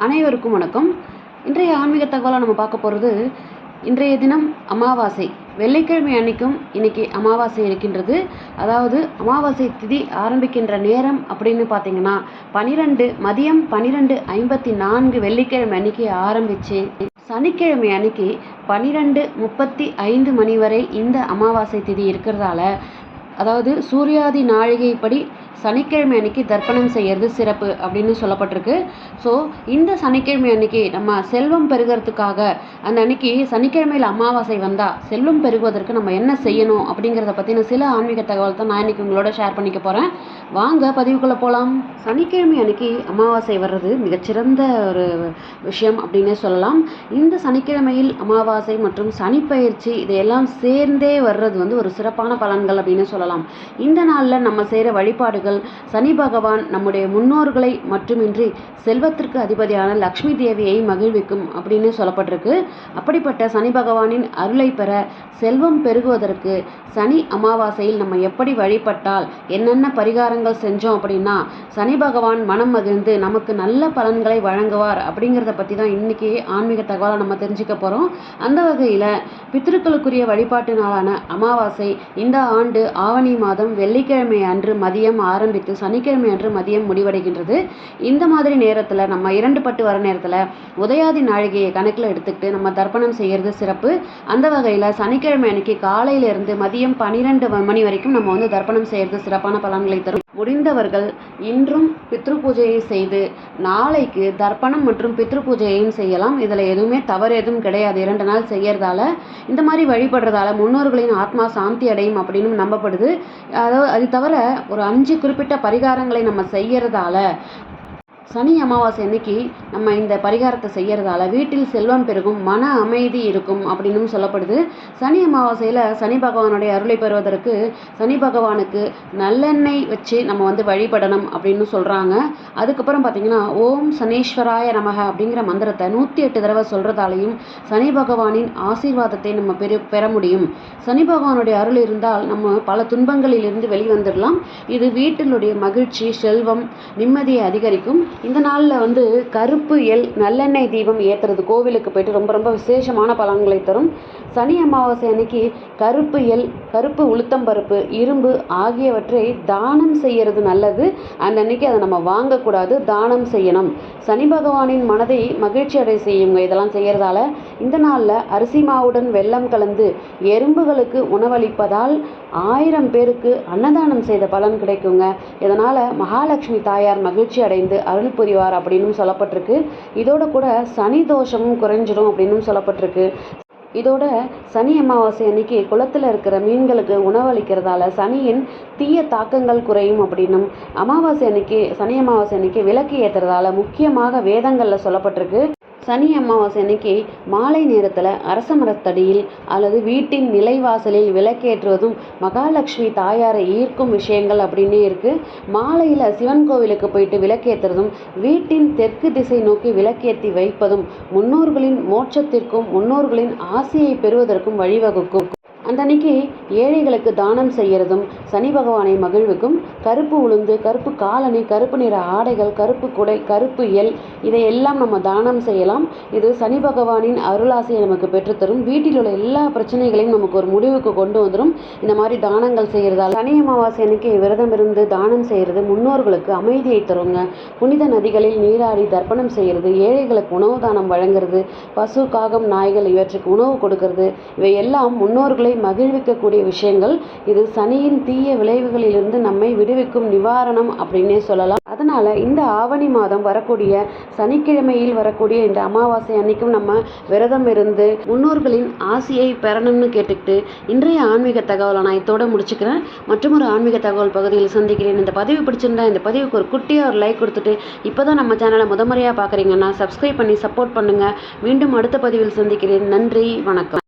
அனைவருக்கும் வணக்கம். இன்றைய ஆன்மீக தகவலை நம்ம பார்க்க போகிறது இன்றைய தினம் அமாவாசை. வெள்ளிக்கிழமை அன்னைக்கும் இன்னைக்கு அமாவாசை இருக்கின்றது. அதாவது அமாவாசை திதி ஆரம்பிக்கின்ற நேரம் அப்படின்னு பார்த்தீங்கன்னா பனிரெண்டு மதியம் பனிரெண்டு ஐம்பத்தி நான்கு வெள்ளிக்கிழமை அன்னைக்கு ஆரம்பித்து சனிக்கிழமை அன்னைக்கு பனிரெண்டு முப்பத்தி ஐந்து மணி வரை இந்த அமாவாசை திதி இருக்கிறதால அதாவது சூரியாதி நாழிகைப்படி சனிக்கிழமை அன்னைக்கு தர்ப்பணம் செய்கிறது சிறப்பு அப்படின்னு சொல்லப்பட்டிருக்கு. ஸோ இந்த சனிக்கிழமை அன்னைக்கு நம்ம செல்வம் பெருகிறதுக்காக அந்த அன்னைக்கு சனிக்கிழமையில் அமாவாசை வந்தால் செல்வம் பெருகுவதற்கு நம்ம என்ன செய்யணும் அப்படிங்கிறத பற்றின சில ஆன்மீக தகவல் தான் நான் இன்னைக்கு உங்களோட ஷேர் பண்ணிக்க போகிறேன் வாங்க பதிவுக்குள்ளே போகலாம் சனிக்கிழமை அன்னைக்கு அமாவாசை வர்றது மிகச்சிறந்த ஒரு விஷயம் அப்படின்னே சொல்லலாம். இந்த சனிக்கிழமையில் அமாவாசை மற்றும் சனிப்பயிற்சி இதையெல்லாம் சேர்ந்தே வர்றது வந்து ஒரு சிறப்பான பலன்கள் அப்படின்னு சொல்லலாம். இந்த நாளில் நம்ம செய்கிற வழிபாடுகள் சனி பகவான் நம்முடைய முன்னோர்களை மட்டுமின்றி செல்வத்திற்கு அதிபதியான லக்ஷ்மி தேவியை மகிழ்விக்கும் அப்படின்னு சொல்லப்பட்டிருக்கு. அப்படிப்பட்ட சனி பகவானின் அருளை பெற செல்வம் பெருகுவதற்கு சனி அமாவாசையில் நம்ம எப்படி வழிபட்டால் என்னென்ன பரிகாரங்கள் செஞ்சோம் அப்படின்னா சனி பகவான் மனம் மகிழ்ந்து நமக்கு நல்ல பலன்களை வழங்குவார் அப்படிங்கிறத பற்றி தான் இன்றைக்கி ஆன்மீக தகவலை நம்ம தெரிஞ்சுக்க போகிறோம் அந்த வகையில் பித்ருக்களுக்குரிய வழிபாட்டு நாளான அமாவாசை இந்த ஆண்டு ஆவணி மாதம் வெள்ளிக்கிழமை அன்று மதியம் ஆரம்பித்து சனிக்கிழமை அன்று மதியம் முடிவடைகின்றது. இந்த மாதிரி நேரத்தில் நம்ம இரண்டு பட்டு வர நேரத்தில் உதயாதி நாழிகையை கணக்கில் எடுத்துக்கிட்டு நம்ம தர்ப்பணம் செய்கிறது சிறப்பு. அந்த வகையில் சனிக்கிழமை அன்னைக்கு காலையிலிருந்து மதியம் பன்னிரெண்டு மணி வரைக்கும் நம்ம வந்து தர்ப்பணம் செய்கிறது சிறப்பான பலன்களை தரும். முடிந்தவர்கள் இன்றும் பித்ரு பூஜையை செய்து நாளைக்கு தர்ப்பணம் மற்றும் பித்ரு பூஜையையும் செய்யலாம். இதில் எதுவுமே தவறு எதுவும் கிடையாது. இரண்டு நாள் செய்யறதால இந்த மாதிரி வழிபடுறதால முன்னோர்களின் ஆத்மா சாந்தி அடையும் அப்படின்னு நம்பப்படுது. அதாவது அது தவிர ஒரு அஞ்சு குறிப்பிட்ட பரிகாரங்களை நம்ம செய்யறதால சனி அமாவாசை அன்னைக்கு நம்ம இந்த பரிகாரத்தை செய்கிறதால வீட்டில் செல்வம் பெருகும் மன அமைதி இருக்கும் அப்படின்னு சொல்லப்படுது. சனி அமாவாசையில் சனி பகவானுடைய அருளை பெறுவதற்கு சனி பகவானுக்கு நல்லெண்ணெய் வச்சு நம்ம வந்து வழிபடணும் அப்படின்னு சொல்கிறாங்க அதுக்கப்புறம் பார்த்திங்கன்னா ஓம் சனீஸ்வராய நமக அப்படிங்கிற மந்திரத்தை நூற்றி எட்டு தடவை சொல்கிறதாலையும் சனி பகவானின் ஆசீர்வாதத்தை நம்ம பெரு பெற முடியும். சனி பகவானுடைய அருள் இருந்தால் நம்ம பல துன்பங்களிலிருந்து வெளிவந்துடலாம் இது வீட்டினுடைய மகிழ்ச்சி செல்வம் நிம்மதியை அதிகரிக்கும். இந்த நாளில் வந்து கருப்பு எல் நல்லெண்ணெய் தீபம் ஏற்றுறது கோவிலுக்கு போயிட்டு ரொம்ப ரொம்ப விசேஷமான பலன்களை தரும். சனி அமாவாசை அன்னைக்கு கருப்பு எல் கருப்பு உளுத்தம்பருப்பு இரும்பு ஆகியவற்றை தானம் செய்யறது நல்லது. அந்த அன்னைக்கு அதை நம்ம வாங்கக்கூடாது தானம் செய்யணும். சனி பகவானின் மனதை மகிழ்ச்சி அடை செய்யுங்க இதெல்லாம் செய்கிறதால இந்த நாளில் அரிசி மாவுடன் வெள்ளம் கலந்து எறும்புகளுக்கு உணவளிப்பதால் ஆயிரம் பேருக்கு அன்னதானம் செய்த பலன் கிடைக்குங்க. இதனால் மகாலட்சுமி தாயார் மகிழ்ச்சி அடைந்து அருள் புரிவார் அப்படின்னு சொல்லப்பட்டிருக்கு. இதோட கூட சனி தோஷமும் குறைஞ்சிடும் அப்படின்னு சொல்லப்பட்டிருக்கு. இதோட சனி அமாவாசை அன்னைக்கு குளத்தில் இருக்கிற மீன்களுக்கு உணவளிக்கிறதால சனியின் தீய தாக்கங்கள் குறையும் அப்படின்னும் அமாவாசை அன்னைக்கு சனி அமாவாசை அன்னைக்கு விளக்கு ஏற்றுறதால முக்கியமாக வேதங்களில் சொல்லப்பட்டிருக்கு. சனி அமாவாசை அன்னைக்கு மாலை நேரத்தில் அரச மரத்தடியில் அல்லது வீட்டின் நிலைவாசலில் விளக்கேற்றுவதும் மகாலட்சுமி தாயாரை ஈர்க்கும் விஷயங்கள் அப்படின்னே இருக்குது மாலையில் சிவன் கோவிலுக்கு போயிட்டு விளக்கேற்றுறதும் வீட்டின் தெற்கு திசை நோக்கி விளக்கேற்றி வைப்பதும் முன்னோர்களின் மோட்சத்திற்கும் முன்னோர்களின் ஆசையை பெறுவதற்கும் வழிவகுக்கும். அன்றைக்கு ஏழைகளுக்கு தானம் செய்கிறதும் சனி பகவானை மகிழ்வுக்கும். கருப்பு உளுந்து கருப்பு காலணி கருப்பு நிற ஆடைகள் கருப்பு குடை கருப்பு எல் இதையெல்லாம் நம்ம தானம் செய்யலாம். இது சனி பகவானின் அருளாசையை நமக்கு பெற்றுத்தரும். வீட்டில் உள்ள எல்லா பிரச்சனைகளையும் நமக்கு ஒரு முடிவுக்கு கொண்டு வந்துடும் இந்த மாதிரி தானங்கள் செய்கிறதால் சனி அமாவாசை அன்னைக்கு விரதம் இருந்து தானம் செய்கிறது முன்னோர்களுக்கு அமைதியை தருங்க. புனித நதிகளில் நீராடி தர்ப்பணம் செய்கிறது ஏழைகளுக்கு உணவு தானம் வழங்குறது பசு காகம் நாய்கள் இவற்றுக்கு உணவு கொடுக்கறது இவை எல்லாம் முன்னோர்களை மகிழ்விக்கக்கூடிய விஷயங்கள். இது சனியின் தீய விளைவுகளிலிருந்து நம்மை விடுவிக்கும் நிவாரணம் அப்படின்னே சொல்லலாம். அதனால இந்த ஆவணி மாதம் வரக்கூடிய சனிக்கிழமையில் வரக்கூடிய இந்த அமாவாசை அன்னைக்கும் நம்ம விரதம் இருந்து முன்னோர்களின் ஆசையை பெறணும்னு கேட்டுக்கிட்டு இன்றைய ஆன்மீக தகவலை நான் இதோட முடிச்சுக்கிறேன். மற்றும் ஒரு ஆன்மீக தகவல் பகுதியில் சந்திக்கிறேன். இந்த பதிவு பிடிச்சிருந்தா இந்த பதிவுக்கு ஒரு குட்டியாக ஒரு லைக் கொடுத்துட்டு இப்போதான் நம்ம சேனலை முத முறையாக பார்க்குறீங்கன்னா சப்ஸ்கிரைப் பண்ணி சப்போர்ட் பண்ணுங்க. மீண்டும் அடுத்த பதிவில் சந்திக்கிறேன். நன்றி வணக்கம்.